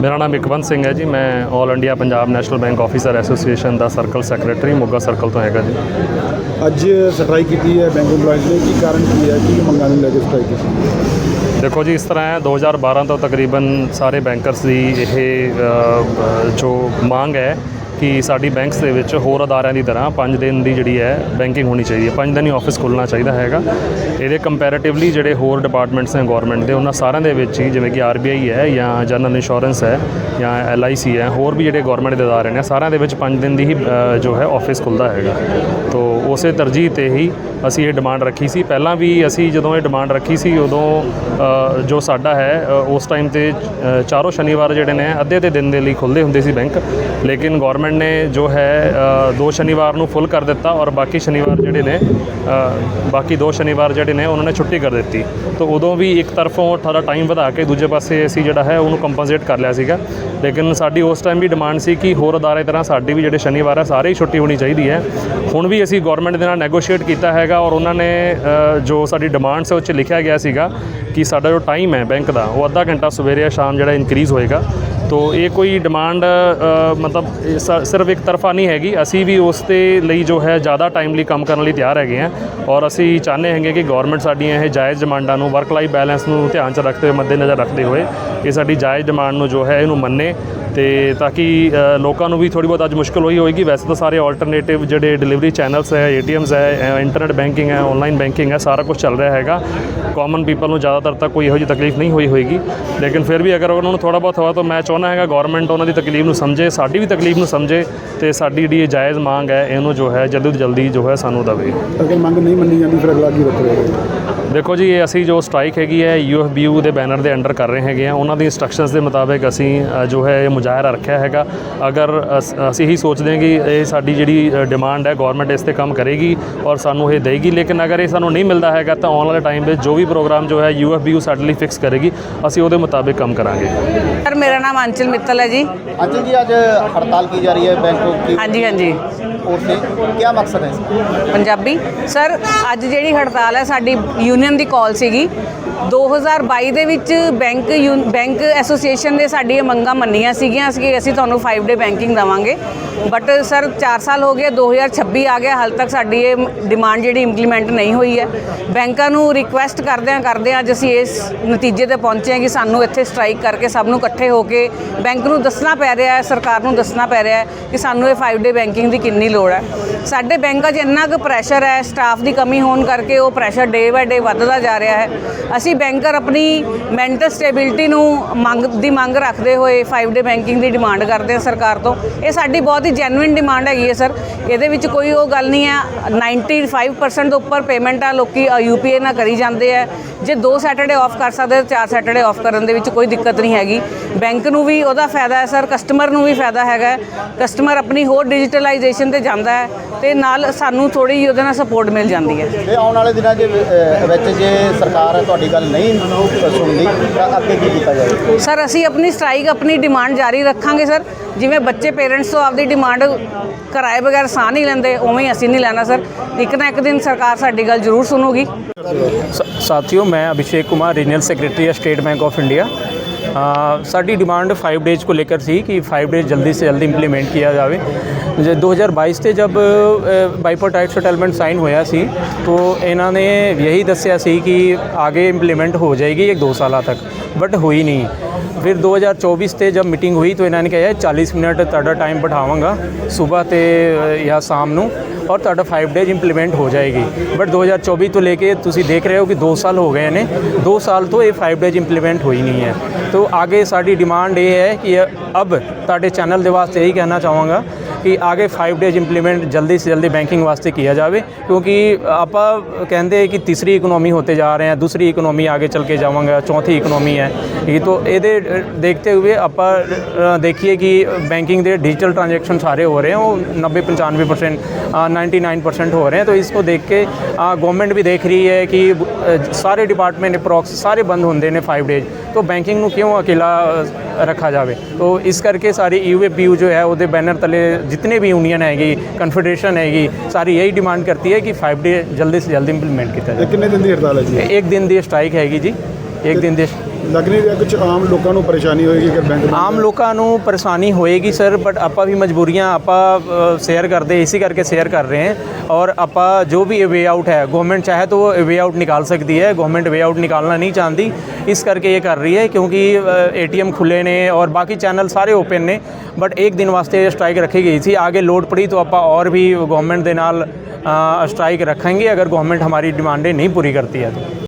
ਮੇਰਾ ਨਾਮ ਇਕਵੰਤ ਸਿੰਘ ਹੈ ਜੀ ਮੈਂ 올 India Punjab national bank officer association ਦਾ ਸਰਕਲ ਸੈਕਟਰੀ ਮੋਗਾ ਸਰਕਲ ਤੋਂ ਹੈਗਾ ਜੀ। ਅੱਜ ਸਟ੍ਰਾਈਕ ਕੀਤੀ ਹੈ ਬੈਂਕ EMPLOYEES ਨੇ ਕੀ ਕਾਰਨ ਕੀ ਹੈ ਕੀ ਮੰਗਾਂ ਨੂੰ ਲੈ ਕੇ ਸਟ੍ਰਾਈਕ ਕੀਤੀ? ਦੇਖੋ ਜੀ ਇਸ ਤਰ੍ਹਾਂ ਹੈ 2012 ਤੋਂ ਤਕਰੀਬਨ ਸਾਰੇ ਬੈਂਕਰਸ ਦੀ ਇਹ ਜੋ ਮੰਗ ਹੈ ਕਿ ਸਾਡੀ ਬੈਂਕਸ ਦੇ ਵਿੱਚ ਹੋਰ ਅਦਾਰਿਆਂ ਦੀ ਤਰ੍ਹਾਂ 5 ਦਿਨ ਦੀ ਜਿਹੜੀ ਹੈ ਬੈਂਕਿੰਗ ਹੋਣੀ ਚਾਹੀਦੀ ਹੈ। 5 ਦਿਨ ਹੀ ਆਫਿਸ ਖੁੱਲ੍ਹਣਾ ਚਾਹੀਦਾ ਹੈਗਾ। ਇਹਦੇ ਕੰਪੈਰੀਟਿਵਲੀ ਜਿਹੜੇ ਹੋਰ ਡਿਪਾਰਟਮੈਂਟਸ ਨੇ ਗਵਰਨਮੈਂਟ ਦੇ, ਉਹਨਾਂ ਸਾਰਿਆਂ ਦੇ ਵਿੱਚ ਹੀ ਜਿਵੇਂ ਕਿ ਆਰਬੀਆਈ ਹੈ ਜਾਂ ਜਨਰਲ ਇੰਸ਼ੋਰੈਂਸ ਹੈ ਜਾਂ ਐਲਆਈਸੀ ਹੈ, ਹੋਰ ਵੀ ਜਿਹੜੇ ਗਵਰਨਮੈਂਟ ਦੇ ਅਦਾਰੇ ਨੇ, ਸਾਰਿਆਂ ਦੇ ਵਿੱਚ 5 ਦਿਨ ਦੀ ਹੀ ਜੋ ਹੈ ਆਫਿਸ ਖੁੱਲਦਾ ਹੈਗਾ। ਤੋਂ ਉਸੇ ਤਰਜੀਹ ਤੇ ਹੀ ਅਸੀਂ ਇਹ ਡਿਮਾਂਡ ਰੱਖੀ ਸੀ। ਪਹਿਲਾਂ ਵੀ ਅਸੀਂ ਜਦੋਂ ਇਹ ਡਿਮਾਂਡ ਰੱਖੀ ਸੀ, ਉਦੋਂ ਜੋ ਸਾਡਾ ਹੈ ਉਸ ਟਾਈਮ ਤੇ ਚਾਰੋਂ ਸ਼ਨੀਵਾਰ ਜਿਹੜੇ ਨੇ ਅੱਧੇ ਦੇ ਦਿਨ ਦੇ ਲਈ ਖੁੱਲ੍ਹਦੇ ਹੁੰਦੇ ਸੀ ਬੈਂਕ। ਲੇਕਿਨ ਗਵਰਨਮੈਂਟ ਨੇ ਜੋ ਹੈ ਦੋ ਸ਼ਨੀਵਾਰ ਨੂੰ ਫੁੱਲ ਕਰ ਦਿੱਤਾ ਔਰ ਬਾਕੀ ਸ਼ਨੀਵਾਰ ਜਿਹੜੇ ਨੇ ਬਾਕੀ ਦੋ ਸ਼ਨੀਵਾਰ ਜਿਹੜੇ ਨੇ ਉਹਨਾਂ ਨੇ ਛੁੱਟੀ ਕਰ ਦਿੱਤੀ। ਤਾਂ ਉਦੋਂ ਵੀ ਇੱਕ ਤਰਫੋਂ ਥੋੜਾ ਟਾਈਮ ਵਧਾ ਕੇ ਦੂਜੇ ਪਾਸੇ ਅਸੀਂ ਜਿਹੜਾ ਹੈ ਉਹਨੂੰ ਕੰਪਨਸੇਟ ਕਰ ਲਿਆ ਸੀਗਾ। ਲੇਕਿਨ ਸਾਡੀ ਉਸ ਟਾਈਮ ਵੀ ਡਿਮਾਂਡ ਸੀ ਕਿ ਹੋਰ ਅਦਾਰੇ ਤਰ੍ਹਾਂ ਸਾਡੀ ਵੀ ਜਿਹੜੇ ਸ਼ਨੀਵਾਰ ਹੈ ਸਾਰੇ ਹੀ ਛੁੱਟੀ ਹੋਣੀ ਚਾਹੀਦੀ ਹੈ। ਹੁਣ ਵੀ ਅਸੀਂ ਗਵਰਨਮੈਂਟ ਦੇ ਨਾਲ ਨੈਗੋਸ਼ੀਏਟ ਕੀਤਾ ਹੈਗਾ ਔਰ ਉਹਨਾਂ ਨੇ ਜੋ ਸਾਡੀ ਡਿਮਾਂਡ ਸੀ ਉਹ 'ਚ ਲਿਖਿਆ ਗਿਆ ਸੀਗਾ ਕਿ ਸਾਡਾ ਜੋ ਟਾਈਮ ਹੈ ਬੈਂਕ ਦਾ, ਉਹ ਅੱਧਾ ਘੰਟਾ ਸਵੇਰੇ ਜਾਂ ਸ਼ਾਮ ਜਿਹੜਾ ਇਨਕਰੀਜ਼ ਹੋਏਗਾ। ਤੋ ਇਹ ਕੋਈ ਡਿਮਾਂਡ ਮਤਲਬ ਸਿਰਫ ਇੱਕ ਤਰਫਾ ਨਹੀਂ ਹੈਗੀ। ਅਸੀਂ ਵੀ ਉਸ ਦੇ ਲਈ ਜੋ ਹੈ ਜ਼ਿਆਦਾ ਟਾਈਮਲੀ ਕੰਮ ਕਰਨ ਲਈ ਤਿਆਰ ਹੈਗੇ ਹਾਂ ਔਰ ਅਸੀਂ ਚਾਹੁੰਦੇ ਹੈਗੇ ਕਿ ਗਵਰਨਮੈਂਟ ਸਾਡੀਆਂ ਇਹ ਜਾਇਜ਼ ਡਿਮਾਂਡਾਂ ਨੂੰ ਵਰਕ ਲਾਈਫ ਬੈਲੈਂਸ ਨੂੰ ਧਿਆਨ 'ਚ ਰੱਖਦੇ ਹੋਏ ਮੱਦੇਨਜ਼ਰ ਰੱਖਦੇ ਹੋਏ ਇਹ ਸਾਡੀ ਜਾਇਜ਼ ਡਿਮਾਂਡ ਨੂੰ ਜੋ ਹੈ ਇਹਨੂੰ ਮੰਨੇ ਤੇ ਤਾਂ ਕਿ ਲੋਕਾਂ ਨੂੰ ਵੀ ਥੋੜੀ ਬਹੁਤ ਅੱਜ ਮੁਸ਼ਕਲ ਹੋਈ ਹੋਏਗੀ। ਵੈਸੇ ਤਾਂ ਸਾਰੇ ਆਲਟਰਨੇਟਿਵ ਜਿਹੜੇ ਡਿਲੀਵਰੀ ਚੈਨਲਸ ਹੈ ਏਟੀਐਮਸ ਹੈ ਇੰਟਰਨੈਟ ਬੈਂਕਿੰਗ ਹੈ ਆਨਲਾਈਨ ਬੈਂਕਿੰਗ ਹੈ, ਸਾਰਾ ਕੁਝ ਚੱਲ ਰਿਹਾ ਹੈਗਾ। ਕਾਮਨ ਪੀਪਲ ਨੂੰ ਜ਼ਿਆਦਾਤਰ ਤਾਂ ਕੋਈ ਇਹੋ ਜਿਹੀ ਤਕਲੀਫ ਨਹੀਂ ਹੋਈ ਹੋਏਗੀ। ਲੇਕਿਨ ਫਿਰ ਵੀ ਅਗਰ ਉਹਨਾਂ ਨੂੰ ਥੋੜਾ ਬਹੁਤ ਹੋਇਆ ਤਾਂ ਮੈਂ ਚਾਹੁੰਦਾ ਹੈਗਾ ਗਵਰਨਮੈਂਟ ਉਹਨਾਂ ਦੀ ਤਕਲੀਫ ਨੂੰ ਸਮਝੇ ਸਾਡੀ ਵੀ ਤਕਲੀਫ ਨੂੰ ਸਮਝੇ ਤੇ ਸਾਡੀ ਜਿਹੜੀ ਇਹ ਜਾਇਜ਼ ਮੰਗ ਹੈ ਇਹਨੂੰ ਜੋ ਹੈ ਜਲਦੀ ਤੋਂ ਜਲਦੀ ਜੋ ਹੈ ਸਾਨੂੰ ਦਵੇ। ਅਗਰ ਮੰਗ ਨਹੀਂ ਮੰਨੀ ਜਾਂਦੀ ਫਿਰ ਅਗਲਾ ਕੀ ਰੱਖ ਰਹੇ ਹੋ ਦੇਖੋ ਜੀ ਇਹ ਅਸੀਂ ਜੋ ਸਟ੍ਰਾਈਕ ਹੈਗੀ ਹੈ ਯੂਐਫਬੀਯੂ ਦੇ ਬੈਨਰ ਦੇ ਅੰਡਰ ਕਰ ਰਹੇ ਹੈਗੇ ਆ ਉਹਨਾਂ ਦੀ ਇਨਸਟਰਕਸ਼ਨਸ ਦੇ ਮੁਤਾਬਕ ਅਸੀਂ ਜੋ ਹੈ ਇਹ ਮੁਜ਼ਾਹਰਾ ਰੱਖਿਆ ਹੈਗਾ। ਅਗਰ ਅਸ- ਅਸੀਂ ਹੀ ਸੋਚਦੇ ਹਾਂ ਕਿ ਇਹ ਸਾਡੀ ਜਿਹੜੀ ਡਿਮਾਂਡ ਹੈ ਗਵਰਨਮੈਂਟ ਇਸ ਤੇ ਕੰਮ ਕਰੇਗੀ ਔਰ ਸਾਨੂੰ ਇਹ ਦੇਗੀ ਲੇਕਿਨ ਅਗਰ ਇਹ ਸਾਨੂੰ ਨਹੀਂ ਮਿਲਦਾ ਹੈਗਾ ਤਾਂ ਆਉਣ ਵਾਲੇ ਟਾਈਮ ਵਿੱਚ ਜੋ ਵੀ ਪ੍ਰੋਗਰਾਮ ਜੋ ਹੈ ਯੂਐਫਬੀਯੂ ਸਾਡੇ ਲਈ ਫਿਕਸ ਕਰੇਗੀ ਅਸੀਂ ਉਹਦੇ ਮੁਤਾਬਿਕ ਕੰਮ ਕਰਾਂਗੇ। ਸਰ ਮੇਰਾ ਨਾਮ ਅੰਚਲ ਮਿੱਤਲ ਹੈ ਜੀ अंचल जी आज हड़ताल की जा रही है बैंकों की ਹਾਂਜੀ ਹਾਂਜੀ ओर से क्या मकसद है इसका ਪੰਜਾਬੀ ਸਰ ਅੱਜ ਜਿਹੜੀ ਹੜਤਾਲ ਹੈ ਸਾਡੀ ਯੂਨੀਅਨ ਦੀ ਕਾਲ ਸੀਗੀ 2022 ਦੇ ਵਿੱਚ ਬੈਂਕ ਯੂਨ- ਬੈਂਕ ਐਸੋਸੀਏਸ਼ਨ ਦੇ ਸਾਡੀ ਇਹ ਮੰਗਾਂ ਮੰਨੀਆਂ ਸੀਗੀਆਂ ਕਿ ਅਸੀਂ ਤੁਹਾਨੂੰ 5 ਡੇ ਬੈਂਕਿੰਗ ਦਵਾਂਗੇ ਬਟ ਸਰ 4 ਸਾਲ ਹੋ ਗਏ 2026 ਆ ਗਿਆ ਹਾਲ ਤੱਕ ਸਾਡੀ ਇਹ ਡਿਮਾਂਡ ਜਿਹੜੀ ਇੰਪਲੀਮੈਂਟ ਨਹੀਂ ਹੋਈ ਹੈ ਬੈਂਕਾਂ ਨੂੰ ਰਿਕੁਐਸਟ ਕਰਦਿਆਂ ਕਰਦਿਆਂ ਅੱਜ ਅਸੀਂ ਇਸ ਨਤੀਜੇ ਤੇ ਪਹੁੰਚੇ ਹਾਂ ਕਿ ਸਾਨੂੰ ਇੱਥੇ ਸਟ੍ਰਾਈਕ ਕਰਕੇ ਸਭ ਨੂੰ ਇਕੱਠੇ ਹੋ ਕੇ ਬੈਂਕ ਨੂੰ ਦੱਸਣਾ ਪੈ ਰਿਹਾ ਹੈ, ਸਰਕਾਰ ਨੂੰ ਦੱਸਣਾ ਪੈ ਰਿਹਾ ਹੈ ਕਿ ਸਾਨੂੰ ਇਹ 5 ਡੇ ਬੈਂਕਿੰਗ ਦੀ ਕਿੰਨੀ ਲੋੜ ਹੈ। ਸਾਡੇ ਬੈਂਕਾਂ 'ਚ ਇੰਨਾ ਕੁ ਪ੍ਰੈਸ਼ਰ ਹੈ ਸਟਾਫ ਦੀ ਕਮੀ ਹੋਣ ਕਰਕੇ ਉਹ ਪ੍ਰੈਸ਼ਰ ਡੇ ਬਾਏ ਡੇ ਵੱਧਦਾ ਜਾ ਰਿਹਾ ਹੈ। ਅਸੀਂ ਬੈਂਕਰ ਆਪਣੀ ਮੈਂਟਲ ਸਟੇਬਿਲਿਟੀ ਨੂੰ ਮੰਗ, ਦੀ ਮੰਗ ਰੱਖਦੇ ਹੋਏ 5 ਡੇ ਬੈਂਕਿੰਗ ਦੀ ਡਿਮਾਂਡ ਕਰਦੇ ਹਾਂ ਸਰਕਾਰ ਤੋਂ। ਇਹ ਸਾਡੀ ਬਹੁਤ ਹੀ ਜੈਨੂਇਨ ਡਿਮਾਂਡ ਹੈਗੀ ਹੈ ਸਰ। ਇਹਦੇ ਵਿੱਚ ਕੋਈ ਉਹ ਗੱਲ ਨਹੀਂ ਹੈ 95% ਤੋਂ ਉੱਪਰ ਪੇਮੈਂਟ ਆ, ਲੋਕੀ ਯੂਪੀਏ ਨਾਲ ਕਰੀ ਜਾਂਦੇ ਆ ਜੇ ਦੋ ਸੈਟਰਡੇ ਆਫ ਕਰ ਸਕਦੇ, ਚਾਰ ਸੈਟਰਡੇ ਆਫ ਕਰਨ ਦੇ ਵਿੱਚ ਕੋਈ ਦਿੱਕਤ ਨਹੀਂ ਹੈਗੀ। ਬੈਂਕ ਨੂੰ ਵੀ ਉਹਦਾ ਫਾਇਦਾ ਹੈ ਸਰ ਕਸਟਮਰ ਨੂੰ ਵੀ ਫਾਇਦਾ ਹੈਗਾ ਕਸਟਮਰ ਆਪਣੀ ਹੋਰ ਡਿਜੀਟਲਾਈਜੇਸ਼ਨ ਤੇ ਜਾਂਦਾ ਹੈ ਤੇ ਨਾਲ ਸਾਨੂੰ ਥੋੜੀ ਉਹਦੇ ਨਾਲ ਸਪੋਰਟ ਮਿਲ ਜਾਂਦੀ ਹੈ। ਤੇ ਆਉਣ ਵਾਲੇ ਦਿਨਾਂ ਦੇ ਵਿੱਚ ਜੇ ਸਰਕਾਰ ਤੁਹਾਡੀ ਗੱਲ ਨਹੀਂ ਸੁਣਦੀ ਤਾਂ ਅੱਗੇ ਕੀ ਕੀਤਾ ਜਾਵੇ? ਸਰ ਅਸੀਂ ਆਪਣੀ ਸਟ੍ਰਾਈਕ ਆਪਣੀ ਡਿਮਾਂਡ ਜਾਰੀ ਰੱਖਾਂਗੇ ਸਰ। ਜਿਵੇਂ ਬੱਚੇ ਪੇਰੈਂਟਸ ਤੋਂ ਆਪਦੀ ਡਿਮਾਂਡ ਕਰਾਏ ਬਗੈਰ ਸਾਹ ਨਹੀਂ ਲੈਂਦੇ ਉਵੇਂ ਹੀ ਅਸੀਂ ਨਹੀਂ ਲੈਣਾ ਸਰ। ਇੱਕ ਨਾ ਇੱਕ ਦਿਨ ਸਰਕਾਰ ਸਾਡੀ ਗੱਲ ਜ਼ਰੂਰ ਸੁਣੂਗੀ। ਸਾਥੀਓ ਮੈਂ ਅਭਿਸ਼ੇਕ ਕੁਮਾਰ ਰੀਜਨਲ ਸੈਕਟਰੀ ਆ ਸਟੇਟ ਬੈਂਕ ਆਫ ਇੰਡੀਆ अ, ਸਾਡੀ ਡਿਮਾਂਡ 5 ਡੇਜ਼ को लेकर ਸੀ ਕਿ 5 ਡੇਜ਼ ਜਲਦੀ ਸੇ ਜਲਦੀ ਇੰਪਲੀਮੈਂਟ ਕੀਤਾ ਜਾਵੇ ਜੇ 2022 ਤੇ ਜਬ ਬਾਈਪੋਟਾਈਟ ਸੈਟਲਮੈਂਟ ਸਾਈਨ ਹੋਇਆ ਸੀ तो ਇਹਨਾਂ ਨੇ ਯਹੀ ਦੱਸਿਆ ਸੀ ਕਿ ਆਗੇ ਇੰਪਲੀਮੈਂਟ ਹੋ ਜਾਏਗੀ ਇੱਕ ਦੋ ਸਾਲਾਂ ਤੱਕ ਬਟ ਹੋਈ ਨਹੀਂ ਫਿਰ 2024 ਤੇ ਜਬ ਮੀਟਿੰਗ ਹੋਈ ਤਾਂ ਇਹਨਾਂ ਨੇ ਕਿਹਾ 40 ਮਿੰਟ ਤੁਹਾਡਾ ਟਾਈਮ ਬਿਠਾਵਾਂਗਾ ਸਵੇਰ ਤੇ ਅ, ਜਾਂ ਸ਼ਾਮ ਨੂੰ ਔਰ ਤੁਹਾਡਾ 5 ਡੇਜ਼ ਇੰਪਲੀਮੈਂਟ ਹੋ ਜਾਏਗੀ ਬਟ 2024 ਤੋਂ ਲੈ ਕੇ ਤੁਸੀਂ ਦੇਖ ਰਹੇ ਹੋ ਕਿ 2 ਸਾਲ ਹੋ ਗਏ ਨੇ 2 ਸਾਲ ਤੋਂ ਇਹ 5 ਡੇਜ਼ ਇੰਪਲੀਮੈਂਟ ਹੋਈ ਨਹੀਂ ਹੈ ਸੋ ਆਗੇ ਸਾਡੀ ਡਿਮਾਂਡ ਇਹ ਹੈ ਕਿ ਅਬ ਤੁਹਾਡੇ ਚੈਨਲ ਦੇ ਵਾਸਤੇ ਇਹੀ ਕਹਿਣਾ ਚਾਹਾਂਗਾ ਕਿ ਆਗੇ ਫਾਈਵ ਡੇਜ਼ ਇੰਪਲੀਮੈਂਟ ਜਲਦੀ ਸੇ ਜਲਦੀ ਬੈਂਕਿੰਗ ਵਾਸਤੇ ਕੀਤਾ ਜਾਵੇ ਕਿਉਂਕਿ ਆਪਾਂ ਕਹਿੰਦੇ ਕਿ ਤੀਸਰੀ ਇਕਨੋਮੀ ਹੋਤੇ ਜਾ ਰਹੇ ਹਾਂ ਦੂਸਰੀ ਇਕਨੋਮੀ ਆਗੇ ਚੱਲ ਕੇ ਜਾਵਾਂਗਾ ਚੌਥੀ ਇਕਨੋਮੀ ਹੈ। ਇਹ ਤੋਂ ਇਹਦੇ ਦੇਖਤੇ ਹੋਏ ਆਪਾਂ ਦੇਖੀਏ ਕਿ ਬੈਂਕਿੰਗ ਦੇ ਡਿਜੀਟਲ ਟ੍ਰਾਂਜੈਕਸ਼ਨ ਸਾਰੇ ਹੋ ਰਹੇ हैं वो नब्बे पंचानवे परसेंट नाइन्टी नाइन ਹੋ ਰਹੇ रहे हैं तो इसको देख के गवर्नमेंट भी देख रही है कि आ, सारे डिपार्टमेंट अप्रॉक्स सारे बंद होंगे ने फाइव डेज तो ਨੂੰ ਕਿਉਂ ਅਕੇਲਾ ਰੱਖਾ ਜਾਵੇ तो ਇਸ ਕਰਕੇ ਸਾਰੀ ਯੂਏਪੀਯੂ ਜੋ ਹੈ ਉਹਦੇ ਬੈਨਰ ਤਲੇ ਜਿਤਨੇ ਵੀ ਯੂਨੀਅਨ ਹੈਗੀ ਕਨਫੈਡਰੇਸ਼ਨ ਹੈਗੀ ਸਾਰੀ यही डिमांड करती है कि 5 डे जल्दी से जल्दी इंप्लीमेंट किया ਇਹ जाए ਕਿੰਨੇ ਦਿਨ ਦੀ ਹੜਤਾਲ ਹੈ ਜੀ एक दिन दी स्ट्राइक हैगी जी एक दिन दी ਲੱਗ ਨਹੀਂ ਰਿਹਾ ਕੁਝ ਆਮ ਲੋਕਾਂ ਨੂੰ ਪਰੇਸ਼ਾਨੀ ਹੋਏਗੀ ਕਿ ਬੈਂਕ ਆਮ ਲੋਕਾਂ ਨੂੰ ਪਰੇਸ਼ਾਨੀ ਹੋਏਗੀ ਸਰ ਬਟ ਆਪਾਂ ਵੀ ਮਜਬੂਰੀਆਂ ਆਪਾਂ ਸ਼ੇਅਰ ਕਰਦੇ ਇਸੇ ਕਰਕੇ ਸ਼ੇਅਰ ਕਰ ਰਹੇ ਹਾਂ और आपा जो भी वे आउट है गवर्नमेंट चाहे तो वो वे आउट निकाल सकती है गवर्नमेंट वे आउट निकालना नहीं चाहती इस करके ये कर रही है क्योंकि एटीएम खुले ने और बाकी चैनल सारे ओपन ने बट एक दिन वास्ते स्ट्राइक रखी गई थी आगे लोड पड़ी तो आपा और भी गवर्नमेंट के नाल स्ट्राइक रखेंगे अगर गवर्नमेंट हमारी डिमांडें नहीं पूरी करती है तो